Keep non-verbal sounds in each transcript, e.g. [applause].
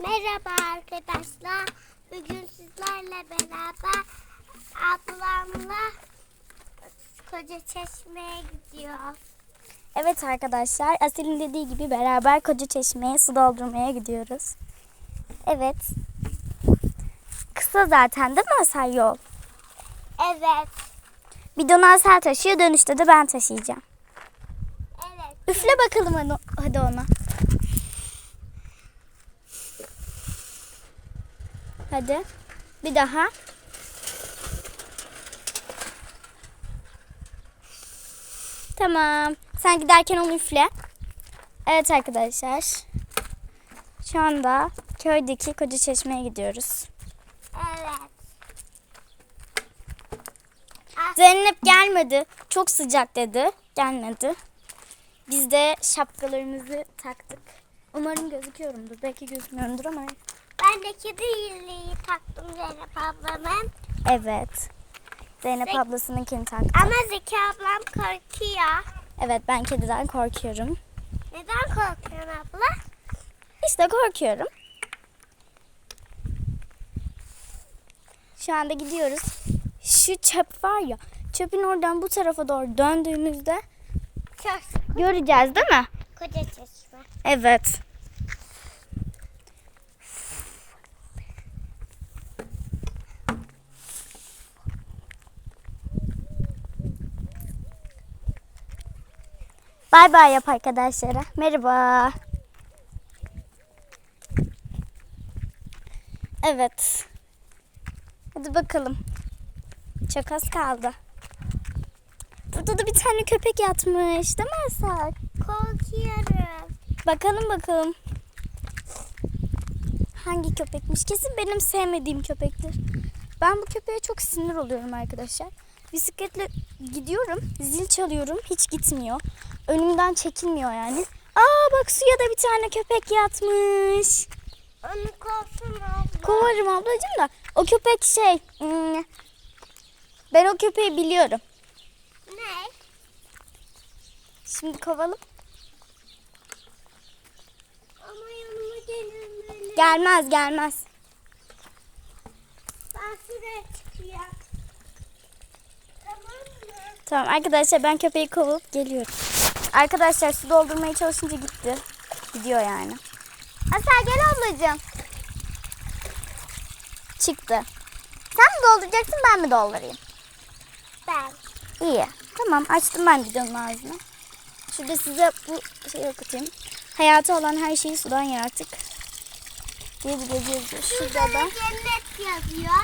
Merhaba arkadaşlar. Bugün sizlerle beraber ablamla koca çeşmeye gidiyoruz. Evet arkadaşlar Asil'in dediği gibi beraber Koca Çeşme'ye su doldurmaya gidiyoruz. Evet. Kısa zaten değil mi Asel yol? Evet. Bidonu Asel taşıyor dönüşte de ben taşıyacağım. Evet. Üfle bakalım hadi, hadi ona. Hadi. Bir daha. Tamam. Sen giderken onu üfle. Evet arkadaşlar. Şu anda köydeki koca çeşmeye gidiyoruz. Evet. Ah, Zeynep gelmedi. Çok sıcak dedi. Gelmedi. Biz de şapkalarımızı taktık. Umarım gözüküyorumdur. Belki gözükmüyorumdur ama. Ben de kedi iyiliği taktım Zeynep ablamın. Evet. Zeynep Zek- ablasınınkini taktı. Ama Zeki ablam korkuyor. Evet ben kediden korkuyorum. Neden korkuyorsun abla? İşte korkuyorum. Şu anda gidiyoruz. Şu çöp var ya. Çöpün oradan bu tarafa doğru döndüğümüzde Çok göreceğiz değil mi? koca çeşme. Evet. Bay bay yap arkadaşlara. Merhaba. Evet. Hadi bakalım. Çok az kaldı. Burada da bir tane köpek yatmış. Değil mi Asal? Korkuyorum. Bakalım bakalım. Hangi köpekmiş? Kesin benim sevmediğim köpektir. Ben bu köpeğe çok sinir oluyorum arkadaşlar. Bisikletle gidiyorum, zil çalıyorum, hiç gitmiyor. Önümden çekilmiyor yani. Aa bak suya da bir tane köpek yatmış. Onu kovsun abla. Kovarım ablacığım da. O köpek şey, hmm, ben o köpeği biliyorum. ne? Şimdi kovalım. Ama yanıma gelin Gelmez gelmez. Ben şuraya çıkıyorum. Tamam mı? Tamam arkadaşlar ben köpeği kovup geliyorum. Arkadaşlar su doldurmaya çalışınca gitti. Gidiyor yani. Asel gel ablacığım. Çıktı. Sen mi dolduracaksın ben mi doldurayım? Ben. İyi. Tamam açtım ben videonun ağzını. Şurada size bu şeyi okutayım. Hayatı olan her şeyi sudan yarattık. Diye bir yazı yazıyor. Şurada da cennet yazıyor.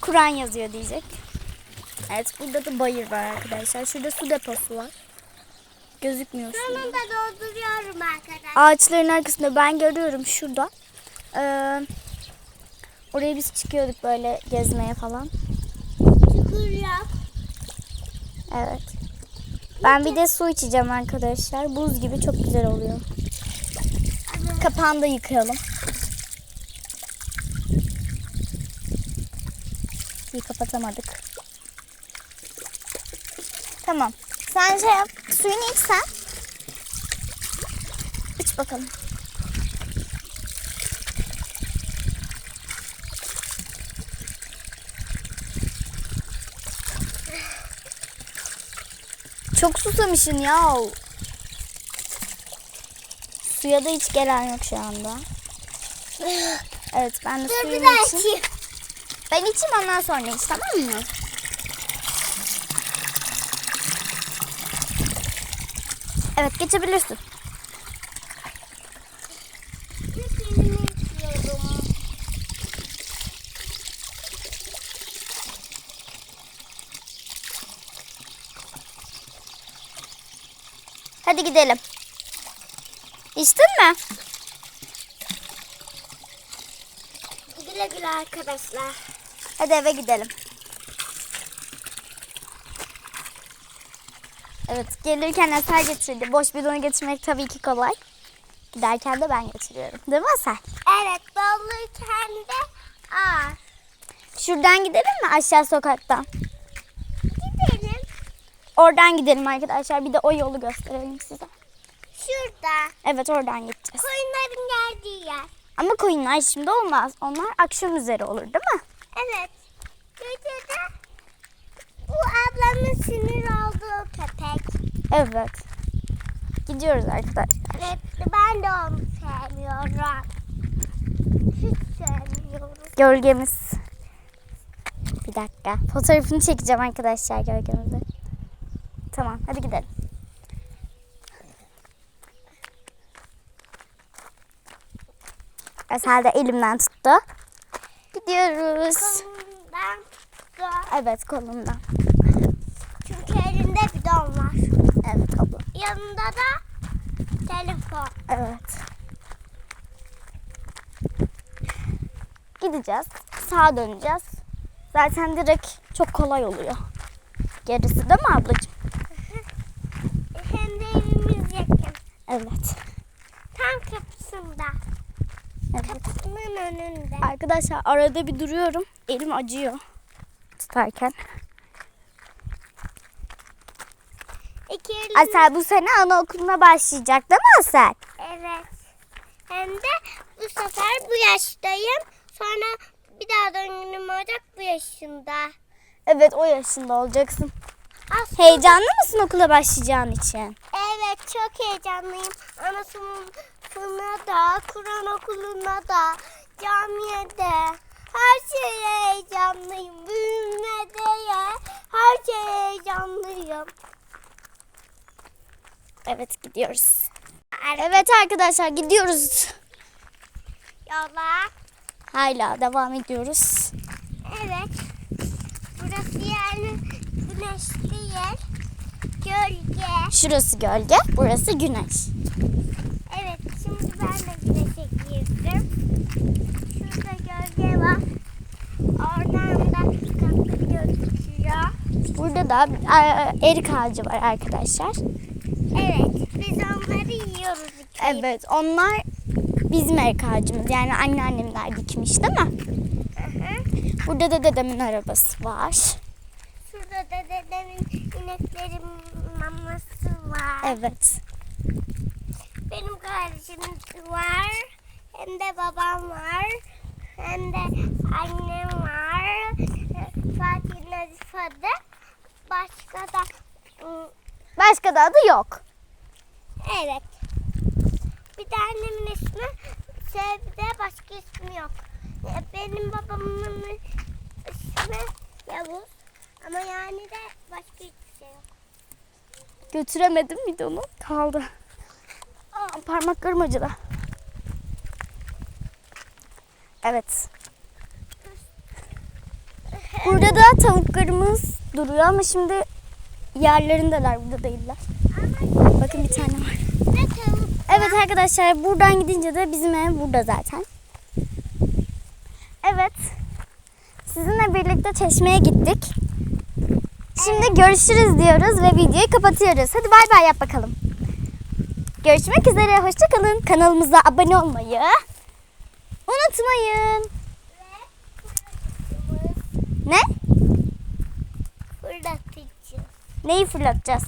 Kur'an yazıyor diyecek. Evet burada da bayır var arkadaşlar. Şurada su deposu var. Gözükmüyor. Sonunda dolduruyorum arkadaşlar. Ağaçların arkasında ben görüyorum şurada. Ee, oraya biz çıkıyorduk böyle gezmeye falan. Çukur yok. Evet. Ben bir de su içeceğim arkadaşlar. Buz gibi çok güzel oluyor. Kapağını da yıkayalım. Kapatamadık. Tamam. Sen şey yap. Suyunu iç sen. İç bakalım. Çok susamışsın ya. Suya da hiç gelen yok şu anda. [laughs] Evet ben de Dur içeyim. içeyim. Ben içeyim ondan sonra iç tamam mı? Evet geçebilirsin. Hadi gidelim. İçtin mi? Güle güle arkadaşlar. Hadi eve gidelim. Evet gelirken Eser getirdi. Boş bidonu getirmek tabii ki kolay. Giderken de ben getiriyorum. Değil mi Eser? Evet doluyken de ağır. Şuradan gidelim mi aşağı sokaktan? Gidelim. Oradan gidelim arkadaşlar. Bir de o yolu gösterelim size. Şurada. Evet oradan gideceğiz. Koyunların geldiği yer. Ama koyunlar şimdi olmaz. Onlar akşam üzeri olur değil mi? Evet. Gece de bu ablamın sinir olduğu köpek. Evet. Gidiyoruz arkadaşlar. Evet, ben de onu sevmiyorum. Hiç sevmiyorum. Gölgemiz. Bir dakika. Fotoğrafını çekeceğim arkadaşlar gölgemizde. Tamam hadi gidelim. Esel de elimden tuttu. Gidiyoruz. Kolumdan tuttu. Evet kolumdan. Çünkü elinde bidon var. Evet abla. Yanında da telefon. Evet. Gideceğiz. Sağa döneceğiz. Zaten direkt çok kolay oluyor. Gerisi değil mi ablacığım? [laughs] Hem de evimiz yakın. Evet. Tam kapısında. evet. Kapısının önünde. Arkadaşlar arada bir duruyorum. Elim acıyor tutarken. İki elim. Asel bu sene anaokuluna başlayacak değil mi Asel? Evet. Hem de bu sefer bu yaştayım. Sonra bir daha döngünüm olacak bu yaşında. Evet o yaşında olacaksın. Aslında, Heyecanlı mısın okula başlayacağın için? Evet çok heyecanlıyım. Ana sınıfına da, Kur'an okuluna da, camiye de. Her şeye heyecanlıyım. Büyümede ya. Her şeye heyecanlıyım. Evet gidiyoruz. Evet arkadaşlar gidiyoruz. Yola. Hala devam ediyoruz. Evet. Burası yani güneşli yer. Gölge. Şurası gölge, burası güneş. Evet şimdi ben de güneşe girdim. Şurada gölge var. Oradan da gözüküyor. Burada da e, erik ağacı var arkadaşlar. Evet biz onları yiyoruz. ayı. Evet onlar bizim erik ağacımız. Yani anneannemler dikmiş değil mi? Hı hı. Burada da dedemin arabası var. Şurada da dedemin ineklerin maması var. Evet. Benim kardeşim var. Hem de babam var. Hem de annem var. Fatih Nazif adı. Başka da Başka da adı yok. Evet. Bir de annemin ismi Sevde başka ismi yok. Ya Benim babamın ismi Yavuz. Ama yani de başka hiçbir şey yok. Götüremedim bir de onu. Kaldı. Aa, parmaklarım acıdı. Evet. Burada da tavuklarımız duruyor ama şimdi yerlerindeler. Burada değiller. Ama Bakın bir tane var. Evet arkadaşlar buradan gidince de bizim ev burada zaten. Evet. Sizinle birlikte çeşmeye gittik. Şimdi görüşürüz diyoruz ve videoyu kapatıyoruz. Hadi bay bay yap bakalım. Görüşmek üzere. Hoşçakalın. Kanalımıza abone olmayı unutmayın. Ne? fırlatıcı. Neyi fırlatacağız?